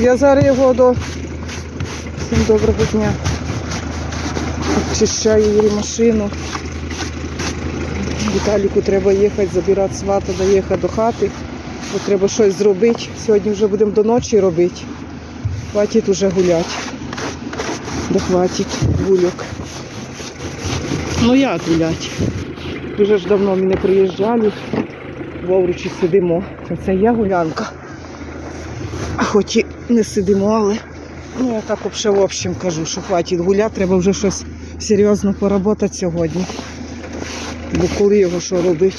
Я зараз його до. Всім доброго дня. Очищаю її машину. Віталіку треба їхати, забирати свата, доїхати до хати. Бо треба щось зробити. Сьогодні вже будемо до ночі робити. Хватить уже гуляти. Да хватить гульок. Ну як гулять? Дуже ж давно ми не приїжджали. В Овручі сидимо. Це я гулянка. Хоч і не сидимо, але ну, я так в общем кажу, що хватить гуляти, треба вже щось серйозно поработати сьогодні. Бо коли його що робити?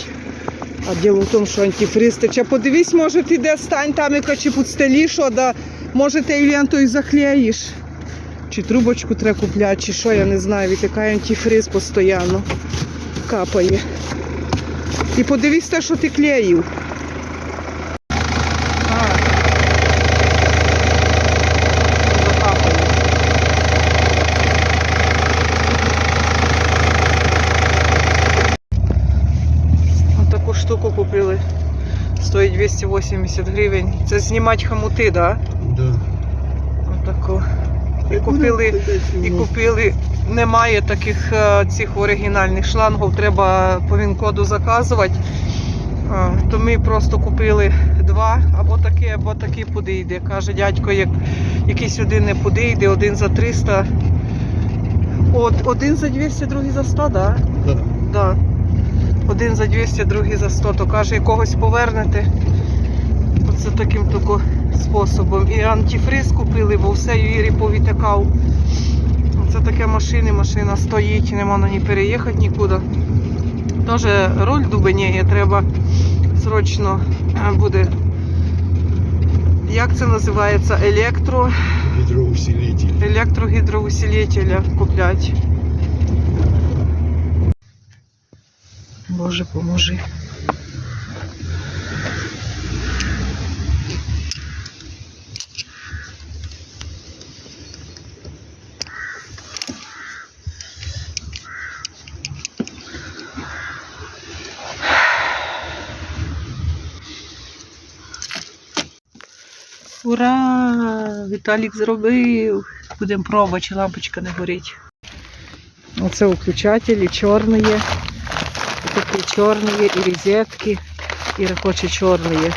А діло в тому, що антифриз тече. Подивись, може ти де стань там яка чи під стелі, що да, може ти лентою заклеїш. Чи трубочку треба купляти, чи що, я не знаю, витикає антифриз постійно. Капає. І подивись те, що ти клеїв. А. Закапає. Ось таку штуку купили. Стоїть 280 гривень. Це знімати хомути, так? Да? Да. Отаку. І купили, і купили. Немає таких е, цих оригінальних шлангів, треба по він-коду заказувати. То ми просто купили два, або такий, або такий подійде. Каже дядько, як якийсь один не подійде, один за 300. От, один за 200, другий за 100, так? Да? Да. Да. Один за 200, другий за 100, то каже, якогось повернете. Оце таким тако способом. І антифриз купили, бо все Юрій повітакав. Це таке машини, машина стоїть, нема на ній переїхати нікуди. Теж руль дубеніє, треба срочно е, буде. Як це називається? Електро, Гидроусилитель. електрогідроусилителя купляти. Боже, поможи. Ура! Віталік зробив. Будемо пробувати, чи лампочка не горить. Оце включателі, чорний є. Такий чорний є, і розетки, і чорний є.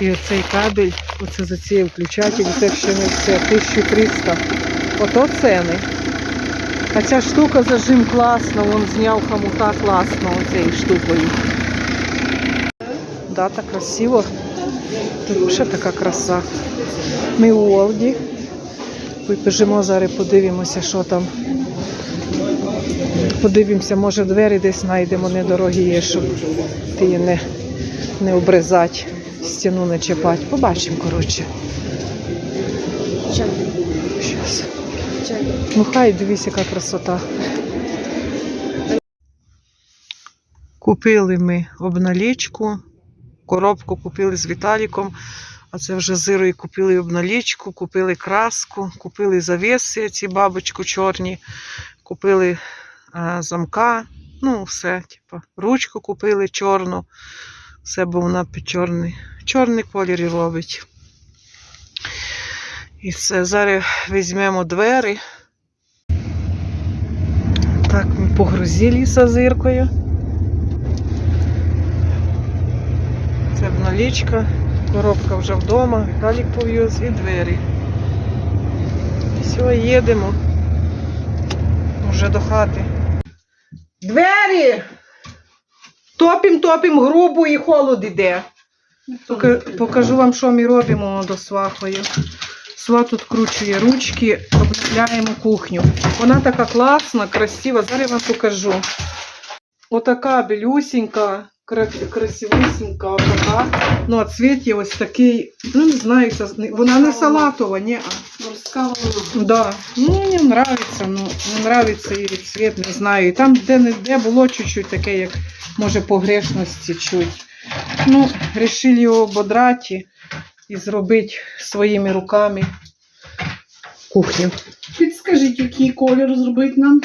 І оцей кабель, оце за ці включателі, це ще не все, 1300. Ото ціни. А ця штука зажим класно, він зняв хомута класно оцією штукою. Да, так красиво. Ще така краса. Ми у Олді. Побіжимо зараз, подивимося, що там. Подивимося, може двері десь знайдемо недорогі є, щоб ти її не, не обрізати, стіну не чіпати. Побачимо, коротше. Щас. Ну хай дивись, яка красота. Купили ми обналічку, коробку купили з Віталіком, а це вже з Ірою купили обналічку, купили краску, купили завіси, ці бабочку чорні, купили замка, ну все, типу, ручку купили чорну, все, бо вона під чорний, чорний колір і робить. І все, зараз візьмемо двері. Так, ми погрузили з зиркою. Це обналічка, коробка вже вдома, Віталік пов'юз і двері. Все, їдемо. Вже до хати. Двері! Топім, топім грубо і холод іде. Пока- Покажу вам, що ми робимо до свахою. Сва тут кручує ручки, обробляємо кухню. Вона така класна, красива. Зараз я вам покажу. Отака білюсінька, кра- красивусінька, отака. Ну, а цвіт є ось такий, ну не знаю, вона не салатова, ні. Морська волна. Да. Ну, мені нравиться, ну, не нравиться і цвіт, не знаю. І там, де не де було чуть-чуть таке, як може погрешності чуть. Ну, вирішили його ободрати і зробити своїми руками кухню. Підскажіть, який колір зробити нам?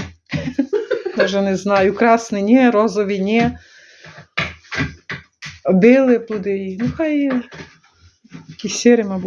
Даже не знаю, красний ні, розовий ні. Буде. і- Ну, хай якісь мабуть.